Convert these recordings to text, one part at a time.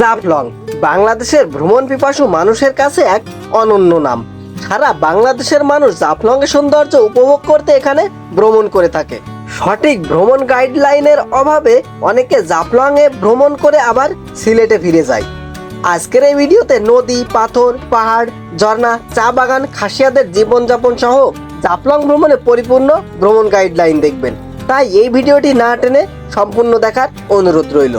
জাফলং বাংলাদেশের ভ্রমণ পিপাসু মানুষের কাছে এক অনন্য নাম। সারা বাংলাদেশের মানুষ জাফলং এর সৌন্দর্য উপভোগ করতে এখানে ভ্রমণ করে থাকে। সঠিক ভ্রমণ গাইডলাইনের অভাবে অনেকে জাফলং এ ভ্রমণ করে আবার সিলেটে ফিরে যায়। আজকের এই ভিডিওতে নদী, পাথর, পাহাড়, ঝর্ণা, চা বাগান, খাসিয়াদের জীবনযাপন সহ জাফলং ভ্রমণে পরিপূর্ণ ভ্রমণ গাইডলাইন দেখবেন। তাই এই ভিডিওটি না টেনে সম্পূর্ণ দেখার অনুরোধ রইল।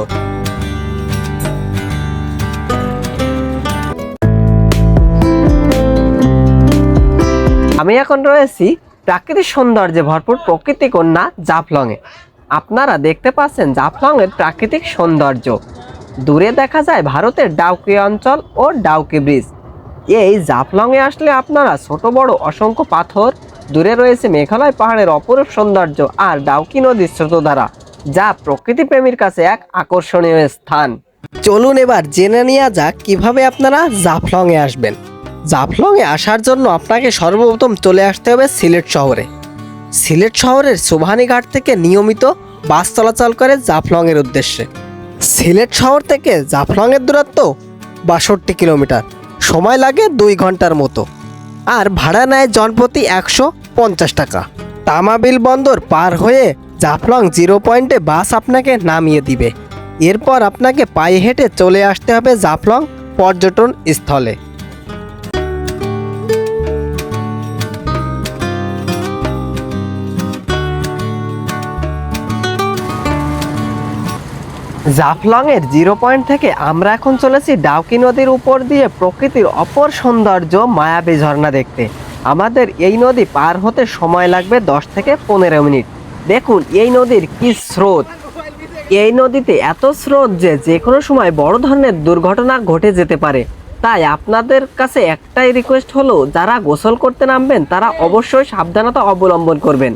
আমি এখন রয়েছি প্রাকৃতিক সৌন্দর্যে ভরপুর প্রকৃতি কন্যা জাফলংয়ে। আপনারা দেখতে পাচ্ছেন জাফলংয়ের প্রাকৃতিক সৌন্দর্য। দূরে দেখা যায় ভারতের ডাউকি অঞ্চল ও ডাউকি ব্রিজ। এই জাফলংয়ে আসলে আপনারা ছোট, বড়, অসংখ্য পাথর, দূরে রয়েছে মেঘালয় পাহাড়ের অপরূপ সৌন্দর্য আর ডাউকি নদীর স্রোতধারা, যা প্রকৃতি প্রেমীর কাছে এক আকর্ষণীয় স্থান। চলুন এবার জেনে নেওয়া যাক কীভাবে আপনারা জাফলংয়ে আসবেন। জাফলংয়ে আসার জন্য আপনাকে সর্বপ্রথম চলে আসতে হবে সিলেট শহরে। সিলেট শহরের সুবহানীঘাট থেকে নিয়মিত বাস চলাচল করে জাফলংয়ের উদ্দেশ্যে। সিলেট শহর থেকে জাফলংয়ের দূরত্ব বাষট্টি কিলোমিটার, সময় লাগে দুই ঘণ্টার মতো। আর ভাড়া নেয় জনপ্রতি একশো পঞ্চাশ টাকা। তামাবিল বন্দর পার হয়ে জাফলং জিরো পয়েন্টে বাস আপনাকে নামিয়ে দিবে। এরপর আপনাকে পায়ে হেঁটে চলে আসতে হবে জাফলং পর্যটন স্থলে জাফলং এর জিরো পয়েন্ট থেকে আমরা এখন চলেছি ডাউকি নদীর উপর দিয়ে প্রকৃতির অপর সৌন্দর্য মায়াবী ঝর্ণা দেখতে। আমাদের এই নদী পার হতে সময় লাগবে দশ থেকে পনেরো মিনিট। দেখুন, এই নদীর কি স্রোত। এই নদীতে এত স্রোত যে যে কোনো সময় বড় ধরনের দুর্ঘটনা ঘটে যেতে পারে। তাই আপনাদের কাছে একটাই রিকোয়েস্ট হলো, যারা গোসল করতে নামবেন, তারা অবশ্যই সাবধানতা অবলম্বন করবেন।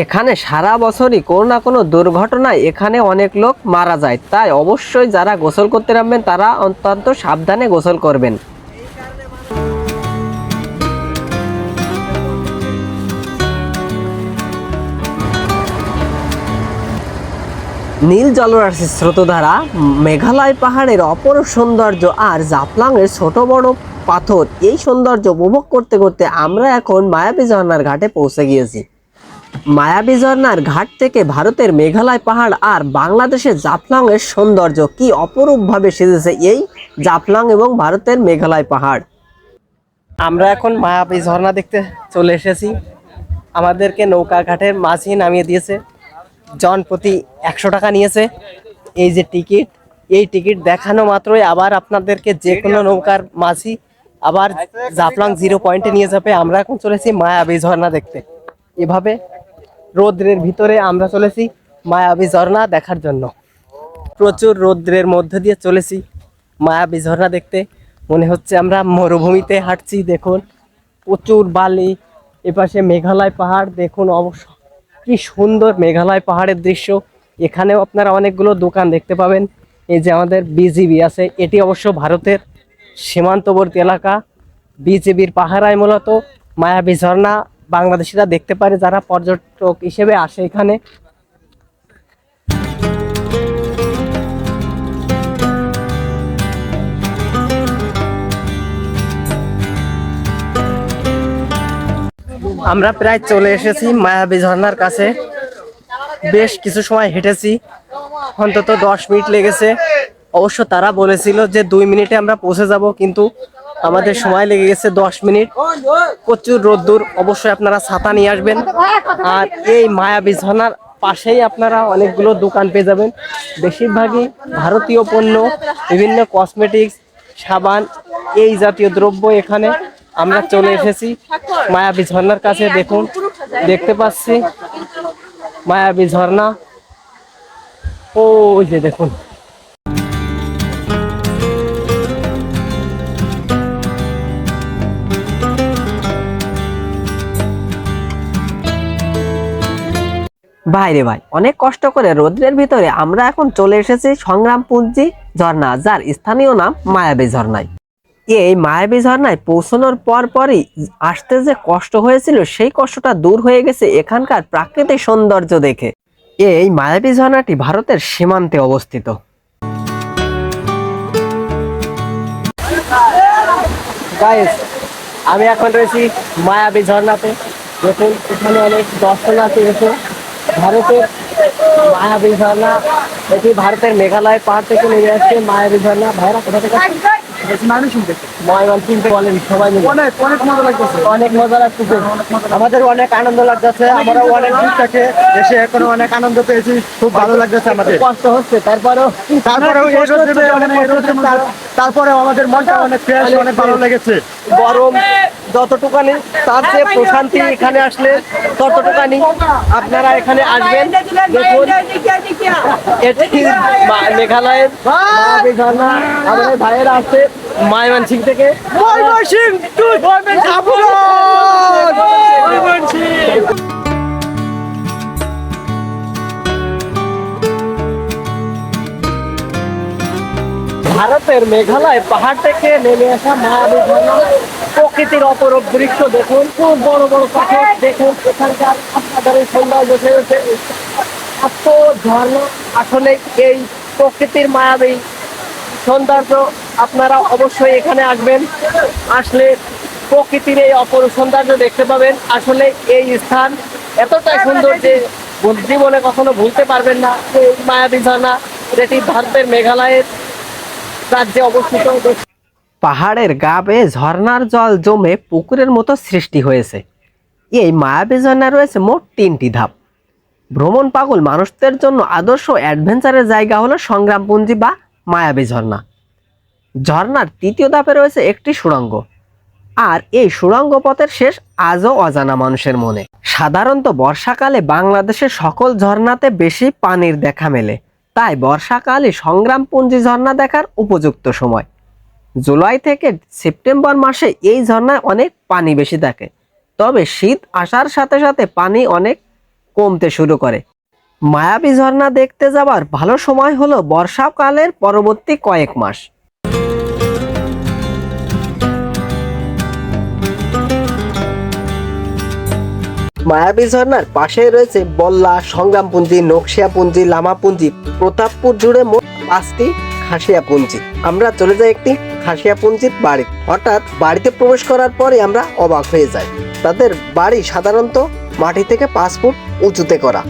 এখানে সারা বছরই কোনো না কোনো দুর্ঘটনায় এখানে অনেক লোক মারা যায়। তাই অবশ্যই যারা গোসল করতে নামবেন, তারা অত্যন্ত সাবধানে গোসল করবেন। নীল জলরাশির স্রোতধারা, মেঘালয় পাহাড়ের অপরূপ সৌন্দর্য আর জাফলংয়ের ছোট বড় পাথর। এই সৌন্দর্য উপভোগ করতে করতে আমরা এখন মায়াবী ঝর্ণার ঘাটে পৌঁছে গিয়েছি। মায়াবী ঝর্ণার ঘাট থেকে ভারতের মেঘালয় পাহাড় আর বাংলাদেশের জাফলং এর সৌন্দর্য কি অপরূপভাবে সেজেছে এই জাফলং এবং ভারতের মেঘালয় পাহাড়? আমরা এখন মায়াবী ঝর্ণা দেখতে চলে এসেছি। আমাদেরকে নৌকা ঘাটের মাঝে নামিয়ে দিয়েছে। জন প্রতি একশো টাকা নিয়েছে। এই যে টিকিট, এই টিকিট দেখানো মাত্রই আবার আপনাদেরকে যে কোনো নৌকার মাঝি আবার জাফলং জিরো পয়েন্টে নিয়ে যাবে। আমরা এখন চলেছি মায়াবী ঝর্ণা দেখতে। এভাবে রৌদ্রের ভিতরে আমরা চলেছি মায়াবী ঝর্ণা দেখার জন্য। প্রচুর রৌদ্রের মধ্যে দিয়ে চলেছি মায়াবী ঝর্ণা দেখতে। মনে হচ্ছে আমরা মরুভূমিতে হাঁটছি, দেখুন। প্রচুর বালি, এপাশে মেঘালয় পাহাড়, দেখুন অবশ্য কি সুন্দর মেঘালয় পাহাড়ের দৃশ্য। এখানেও আপনারা অনেকগুলো দোকান দেখতে পাবেন। এই যে আমাদের বিজিবি আছে, এটি অবশ্য ভারতের সীমান্তবর্তী এলাকা। বিজিবির পাহারায় মূলত মায়াবী ঝর্ণা বাংলাদেশিরা দেখতে পারে যারা পর্যটক হিসেবে আসে এখানে। আমরা প্রায় চলে এসেছি মায়াবী ঝর্ণার কাছে। বেশ কিছু সময় হেঁটেছি, অন্তত দশ মিনিট লেগেছে। অবশ্য তারা বলেছিল যে দুই মিনিটে আমরা পৌঁছে যাব, কিন্তু আমাদের সময় লেগে গেছে দশ মিনিট। প্রচুর রোদ্দুর, অবশ্যই আপনারা ছাতা নিয়ে আসবেন। আর এই মায়াবী ঝর্ণার পাশেই আপনারা অনেকগুলো দোকান পেয়ে যাবেন। বেশিরভাগই ভারতীয় পণ্য, বিভিন্ন কসমেটিক্স সাবান, এই জাতীয় দ্রব্য এখানে আমরা চলে এসেছি। মায়াবী ঝর্ণার কাছে দেখুন, দেখতে পাচ্ছি মায়াবী ঝর্ণা ওই যে দেখুন। ভাই রে ভাই, অনেক কষ্ট করে রোদ্রের ভিতরে আমরা এখন চলে এসেছি সংগ্রামপুঞ্জি ঝর্ণা, যার স্থানীয় নাম মায়াবী ঝর্ণায় এই মায়াবী ঝর্ণায় পৌঁছানোর পর পরই আসতে যে কষ্ট হয়েছিল, সেই কষ্টটা দূর হয়ে গেছে এখানকার প্রাকৃতিক সৌন্দর্য দেখে। এই মায়াবী ঝর্ণাটি ভারতের সীমান্তে অবস্থিত। আমি এখন রয়েছি মায়াবী ঝর্ণাতে। দেখুন, এখানে অনেক দর্শনার্থী এসে ভারতের মায়াবী ঝর্ণা। এটি ভারতের মেঘালয় পাহাড় থেকে নেমে আসছে মায়াবী ঝর্ণা। ভাইরা কোথা থেকে মিলে অনেক অনেক মজা লাগতেছে অনেক মজা লাগতেছে। আমাদের অনেক আনন্দ লাগতেছে। আমরা অনেক দূর থেকে এসে এখনও অনেক আনন্দ পেয়েছি। খুব ভালো লাগতেছে আমাদের। কষ্ট হচ্ছে। তারপরেও। তারপরেও আমাদের মনটা অনেক ফ্রেশ অনেক ভালো লেগেছে। গরম। যতটুকানি তার চেয়ে প্রশান্তি এখানে আসলে ততটুকানি আপনারা এখানে আসবেন। দেখুন এটি মেঘালয়ের ঝর্ণা আমাদের ভাইয়েরা আসছে মায়মানসিং থেকে। ভারতের মেঘালয় পাহাড় থেকে নেমে আসা ঝর্ণা প্রকৃতির অপরূপ দৃশ্য দেখুন। খুব বড় বড় পাথর দেখুন। এখানকার আপনাদের এত ঝর্ণা। আসলে এই প্রকৃতির মায়াবী সৌন্দর্য আপনারা অবশ্যই এখানে আসবেন। আসলে প্রকৃতির এই অপর সৌন্দর্য দেখতে পাবেন। আসলে এই স্থান এতটাই সুন্দর যে জীবনে কখনো ভুলতে পারবেন না। এই মায়াবী ঝর্ণা, যেটি ভারতের মেঘালয়ের রাজ্যে অবস্থিত। পাহাড়ের গা বেয়ে ঝর্ণার জল জমে পুকুরের মতো সৃষ্টি হয়েছে। এই মায়াবী ঝর্ণা রয়েছে মোট তিনটি ধাপ। ভ্রমণ পাগল মানুষদের জন্য আদর্শ অ্যাডভেঞ্চারের জায়গা হলো সংগ্রামপুঞ্জি বা মায়াবী ঝর্ণা। ঝর্ণার তৃতীয় ধাপে রয়েছে একটি সুড়ঙ্গ। আর এই সুড়ঙ্গ পথের শেষ আজও অজানা মানুষের মনে। সাধারণত বর্ষাকালে বাংলাদেশের সকল ঝর্ণাতে বেশি পানির দেখা মেলে। তাই বর্ষাকালে সংগ্রামপুঞ্জি ঝর্ণা দেখার উপযুক্ত সময়। জুলাই থেকে সেপ্টেম্বর মাসে এই ঝর্ণায় অনেক পানি বেশি থাকে। তবে শীত আসার সাথে সাথে পানি অনেক কমতে শুরু করে। মায়াবী ঝর্ণা দেখতে যাবার ভালো সময় হলো বর্ষাকালের পরবর্তী কয়েক মাস। মায়াবী ঝর্ণার পাশে রয়েছে বল্লা, সংগ্রামপুঞ্জি, নকশিয়াপুঞ্জি, লামাপুঞ্জি, প্রতাপপুর জুড়ে মোট পাঁচটি খাসিয়াপুঞ্জি। আমরা চলে যাই একটি খাসিয়াপুঞ্জির বাড়ি। হঠাৎ বাড়িতে প্রবেশ করার পরে আমরা অবাক হয়ে যাই। তাদের বাড়ি সাধারণত মাটি থেকে পাঁচ ফুট উঁচুতে করা।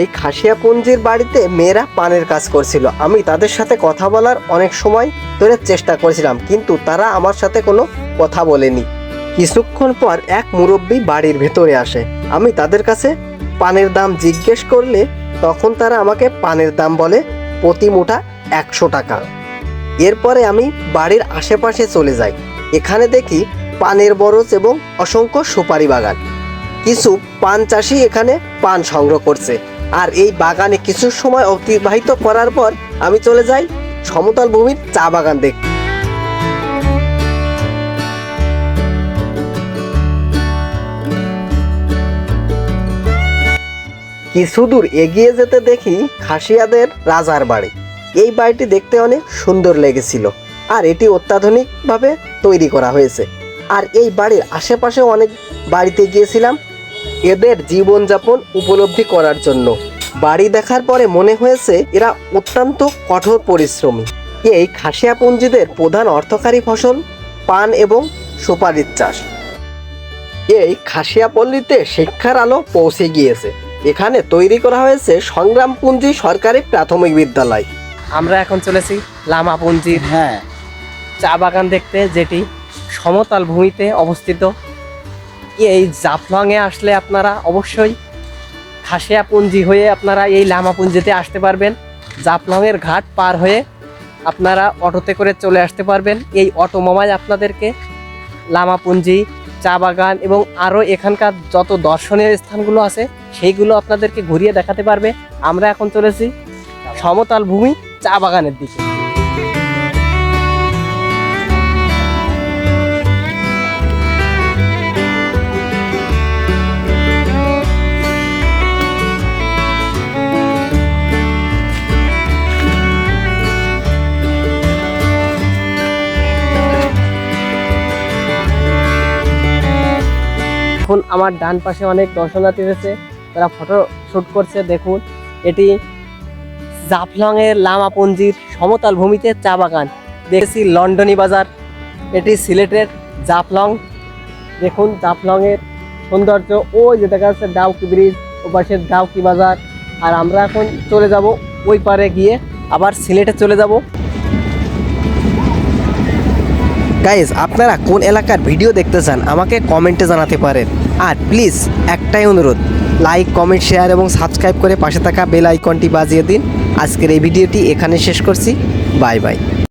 এই খাসিয়াপুঞ্জির বাড়িতে মেয়েরা পানের কাজ করছিল। আমি তাদের সাথে কথা বলার অনেক সময় ধরে চেষ্টা করেছিলাম, কিন্তু তারা আমার সাথে কোনো কথা বলেনি। কিছুক্ষণ পর এক মুরব্বী বাড়ির ভেতরে আসে। আমি তাদের কাছে পানের দাম জিজ্ঞেস করলে তখন তারা আমাকে পানের দাম বলে প্রতি মুঠা একশো টাকা। এরপরে আমি বাড়ির আশেপাশে চলে যাই। এখানে দেখি পানের বরজ এবং অসংখ্য সুপারি বাগান। কিছু পান চাষি এখানে পান সংগ্রহ করছে। আর এই বাগানে কিছু সময় অতিবাহিত করার পর আমি চলে যাই সমতল ভূমির চা বাগান দেখতে। কিছু দূর এগিয়ে যেতে দেখি খাসিয়াদের রাজার বাড়ি। এই বাড়িটি দেখতে অনেক সুন্দর লেগেছিল, আর এটি অত্যাধুনিকভাবে তৈরি করা হয়েছে। আর এই বাড়ির আশেপাশে অনেক বাড়িতে গিয়েছিলাম এদের জীবনযাপন উপলব্ধি করার জন্য। বাড়ি দেখার পরে মনে হয়েছে এরা অত্যন্ত কঠোর পরিশ্রমী। এই খাসিয়াপুঞ্জিদের প্রধান অর্থকারী ফসল পান এবং সুপারির চাষ। এই খাসিয়াপল্লীতে শিক্ষার আলো পৌঁছে গিয়েছে। এখানে তৈরি করা হয়েছে সংগ্রামপুঞ্জি সরকারি প্রাথমিক বিদ্যালয়। আমরা এখন চলেছি লামাপুঞ্জির হ্যাঁ। চা বাগান দেখতে যেটি সমতল ভূমিতে অবস্থিত। এই জাফলংয়ে আসলে আপনারা অবশ্যই খাসিয়াপুঞ্জি হয়ে আপনারা এই লামাপুঞ্জিতে আসতে পারবেন। জাফলংয়ের ঘাট পার হয়ে আপনারা অটোতে করে চলে আসতে পারবেন। এই অটো আপনাদেরকে লামাপুঞ্জি চা বাগান এবং আরও এখানকার যত দর্শনীয় স্থানগুলো আছে সেইগুলো আপনাদেরকে ঘুরিয়ে দেখাতে পারবে। আমরা এখন চলেছি সমতল ভূমি চা বাগানের দিকে। এখন আমার ডান পাশে অনেক দর্শনার্থী রয়েছে তারা ফটো শ্যুট করছে, দেখুন। এটি জাফলং এর লামাপুঞ্জির সমতল ভূমিতে চা বাগান। দেখেছি লন্ডনী বাজার, এটি সিলেটের জাফলং। দেখুন জাফলংয়ের সৌন্দর্য, ওই যে দেখা যাচ্ছে ডাউকি ব্রিজ ও পাশে ডাউকি বাজার। আর আমরা এখন চলে যাব ওই পারে গিয়ে, আবার সিলেটে চলে যাব। গাইজ আপনারা কোন এলাকার ভিডিও দেখতে চান, আমাকে কমেন্টে জানাতে পারেন। আর প্লিজ, একটাই অনুরোধ লাইক কমেন্ট শেয়ার এবং সাবস্ক্রাইব করে পাশে থাকা বেল আইকনটি বাজিয়ে দিন। আজকের এই ভিডিওটি এখানে শেষ করছি। Bye bye